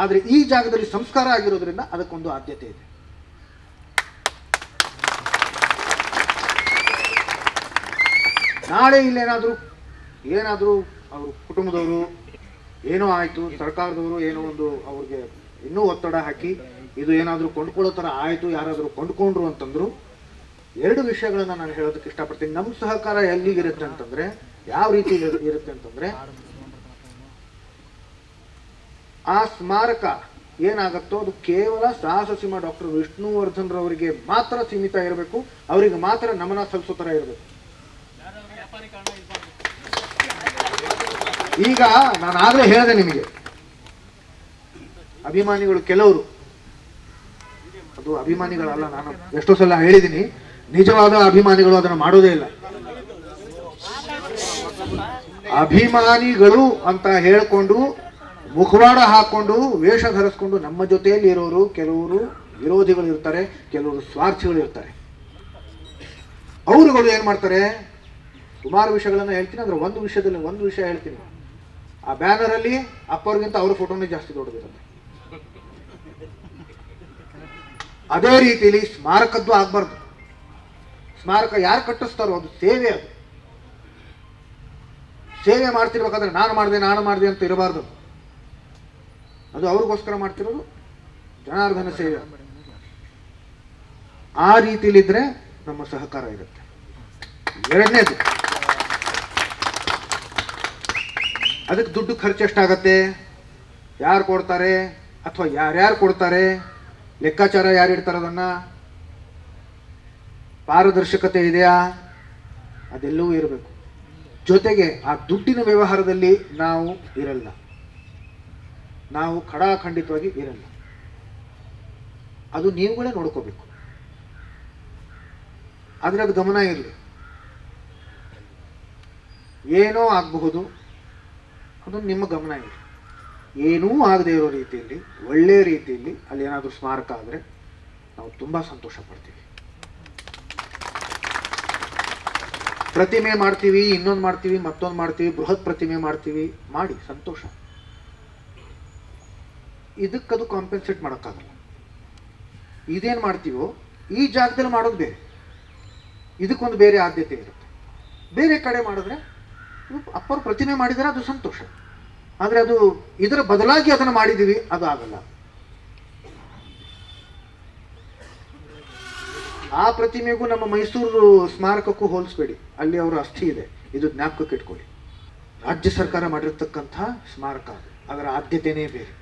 ಆದರೆ ಈ ಜಾಗದಲ್ಲಿ ಸಂಸ್ಕಾರ ಆಗಿರೋದ್ರಿಂದ ಅದಕ್ಕೊಂದು ಆದ್ಯತೆ ಇದೆ. ನಾಳೆ ಇಲ್ಲೇನಾದರೂ, ಏನಾದರೂ ಅವ್ರ ಕುಟುಂಬದವರು, ಏನೋ ಆಯಿತು, ಸರ್ಕಾರದವರು ಏನೋ ಒಂದು ಅವ್ರಿಗೆ ಇನ್ನೂ ಒತ್ತಡ ಹಾಕಿ, ಇದು ಏನಾದರೂ ಕೊಂಡ್ಕೊಳ್ಳೋ ಥರ ಆಯಿತು, ಯಾರಾದರೂ ಕೊಂಡ್ಕೊಂಡ್ರು ಅಂತಂದ್ರು, ಎರಡು ವಿಷಯಗಳನ್ನು ನಾನು ಹೇಳೋದಕ್ಕೆ ಇಷ್ಟಪಡ್ತೀನಿ. ನಮ್ಮ ಸಹಕಾರ ಎಲ್ಲಿಗಿರುತ್ತೆ ಅಂತಂದರೆ, ಯಾವ ರೀತಿ ಇರುತ್ತೆ ಅಂತಂದ್ರೆ ಆ ಸ್ಮಾರಕ ಏನಾಗುತ್ತೋ ಅದು ಕೇವಲ ಸಾಹಸ ಸಿಂಹ ಡಾಕ್ಟರ್ ವಿಷ್ಣುವರ್ಧನ್ರವರಿಗೆ ಮಾತ್ರ ಸೀಮಿತ ಇರಬೇಕು. ಅವರಿಗೆ ಮಾತ್ರ ನಮನ ಸಲ್ಲಿಸೋ ಥರ ಇರಬೇಕು. ಈಗ ನಾನು ಆಗಲೇ ಹೇಳಿದೆ ನಿಮಗೆ. ಅಭಿಮಾನಿಗಳು ಕೆಲವರು, ಅದು ಅಭಿಮಾನಿಗಳಲ್ಲ, ನಾನು ಎಷ್ಟೋ ಸಲ ಹೇಳಿದ್ದೀನಿ, ನಿಜವಾದ ಅಭಿಮಾನಿಗಳು ಅದನ್ನು ಮಾಡೋದೇ ಇಲ್ಲ. ಅಭಿಮಾನಿಗಳು ಅಂತ ಹೇಳ್ಕೊಂಡು ಮುಖವಾಡ ಹಾಕೊಂಡು ವೇಷ ಧರಿಸ್ಕೊಂಡು ನಮ್ಮ ಜೊತೆಯಲ್ಲಿ ಇರೋರು, ಕೆಲವರು ವಿರೋಧಿಗಳು ಇರ್ತಾರೆ ಕೆಲವರು ಸ್ವಾರ್ಥಿಗಳು ಇರ್ತಾರೆ ಅವರುಗಳು ಏನು ಮಾಡ್ತಾರೆ? ಸುಮಾರು ವಿಷಯಗಳನ್ನು ಹೇಳ್ತೀನಿ, ಅಂದ್ರೆ ಒಂದು ವಿಷಯದಲ್ಲಿ ಒಂದು ವಿಷಯ ಹೇಳ್ತೀನಿ. ಆ ಬ್ಯಾನರ್ ಅಲ್ಲಿ ಅಪ್ಪವ್ರಿಗಿಂತ ಅವ್ರ ಫೋಟೋನೇ ಜಾಸ್ತಿ ದೊಡ್ಡದಿರುತ್ತೆ. ಅದೇ ರೀತಿಯಲ್ಲಿ ಸ್ಮಾರಕದ್ದು ಆಗ್ಬಾರ್ದು. ಸ್ಮಾರಕ ಯಾರು ಕಟ್ಟಿಸ್ತಾರೋ ಅದು ಸೇವೆ ಅದು. ಸೇವೆ ಮಾಡ್ತಿರ್ಬೇಕಾದ್ರೆ ನಾನು ಮಾಡಿದೆ ನಾನು ಮಾಡಿದೆ ಅಂತ ಇರಬಾರ್ದು. ಅದು ಅವ್ರಿಗೋಸ್ಕರ ಮಾಡ್ತಿರೋದು? ಜನಾರ್ದನ ಸೇವೆ. ಆ ರೀತಿಲಿದ್ರೆ ನಮ್ಮ ಸಹಕಾರ ಇರುತ್ತೆ. ಎರಡನೇದು. ಅದಕ್ಕೆ ದುಡ್ಡು ಖರ್ಚು ಎಷ್ಟಾಗತ್ತೆ? ಯಾರು ಕೊಡ್ತಾರೆ? ಅಥವಾ ಯಾರ್ಯಾರು ಕೊಡ್ತಾರೆ? ಲೆಕ್ಕಾಚಾರ ಯಾರು ಇಡ್ತಾರೆ ಅದನ್ನ? ಪಾರದರ್ಶಕತೆ ಇದೆಯಾ? ಅದೆಲ್ಲವೂ ಇರಬೇಕು. ಜೊತೆಗೆ ಆ ದುಡ್ಡಿನ ವ್ಯವಹಾರದಲ್ಲಿ ನಾವು ಇರಲ್ಲ. ನಾವು ಖಡಾಖಂಡಿತವಾಗಿ ಇರಲ್ಲ ಅದು ನೀವುಗಳೇ ನೋಡ್ಕೋಬೇಕು. ಅದ್ರಾಗ ಗಮನ ಇರಲಿ. ಏನೋ ಆಗಬಹುದು ಅದು ನಿಮ್ಮ ಗಮನ ಇರಲಿ. ಏನೂ ಆಗದೆ ಇರೋ ರೀತಿಯಲ್ಲಿ ಒಳ್ಳೆಯ ರೀತಿಯಲ್ಲಿ ಅಲ್ಲಿ ಏನಾದರೂ ಸ್ಮಾರಕ ಆದರೆ ನಾವು ತುಂಬ ಸಂತೋಷ ಪಡ್ತೀವಿ. ಪ್ರತಿಮೆ ಮಾಡ್ತೀವಿ, ಇನ್ನೊಂದು ಮಾಡ್ತೀವಿ, ಮತ್ತೊಂದು ಮಾಡ್ತೀವಿ, ಬೃಹತ್ ಪ್ರತಿಮೆ ಮಾಡ್ತೀವಿ, ಮಾಡಿ, ಸಂತೋಷ. ಇದಕ್ಕದು ಕಾಂಪೆನ್ಸೇಟ್ ಮಾಡೋಕ್ಕಾಗಲ್ಲ. ಇದೇನು ಮಾಡ್ತೀವೋ, ಈ ಜಾಗದಲ್ಲಿ ಮಾಡೋದು ಬೇರೆ. ಇದಕ್ಕೊಂದು ಬೇರೆ ಆದ್ಯತೆ ಇರುತ್ತೆ. ಬೇರೆ ಕಡೆ ಮಾಡಿದ್ರೆ, ಅಪ್ಪರು ಪ್ರತಿಮೆ ಮಾಡಿದರೆ ಅದು ಸಂತೋಷ. ಆದರೆ ಅದು ಇದರ ಬದಲಾಗಿ ಅದನ್ನು ಮಾಡಿದ್ದೀವಿ, ಅದು ಆಗಲ್ಲ. ಆ ಪ್ರತಿಮೆಗೂ ನಮ್ಮ ಮೈಸೂರು ಸ್ಮಾರಕಕ್ಕೂ ಹೋಲಿಸ್ಬೇಡಿ. ಅಲ್ಲಿ ಅವರ ಅಸ್ಥಿ ಇದೆ. ಇದು ಜ್ಞಾಪಕಕ್ಕೆ ಇಟ್ಕೊಳ್ಳಿ. ರಾಜ್ಯ ಸರ್ಕಾರ ಮಾಡಿರ್ತಕ್ಕಂಥ ಸ್ಮಾರಕ ಅದು. ಅದರ ಆದ್ಯತೆಯೇ ಬೇರೆ.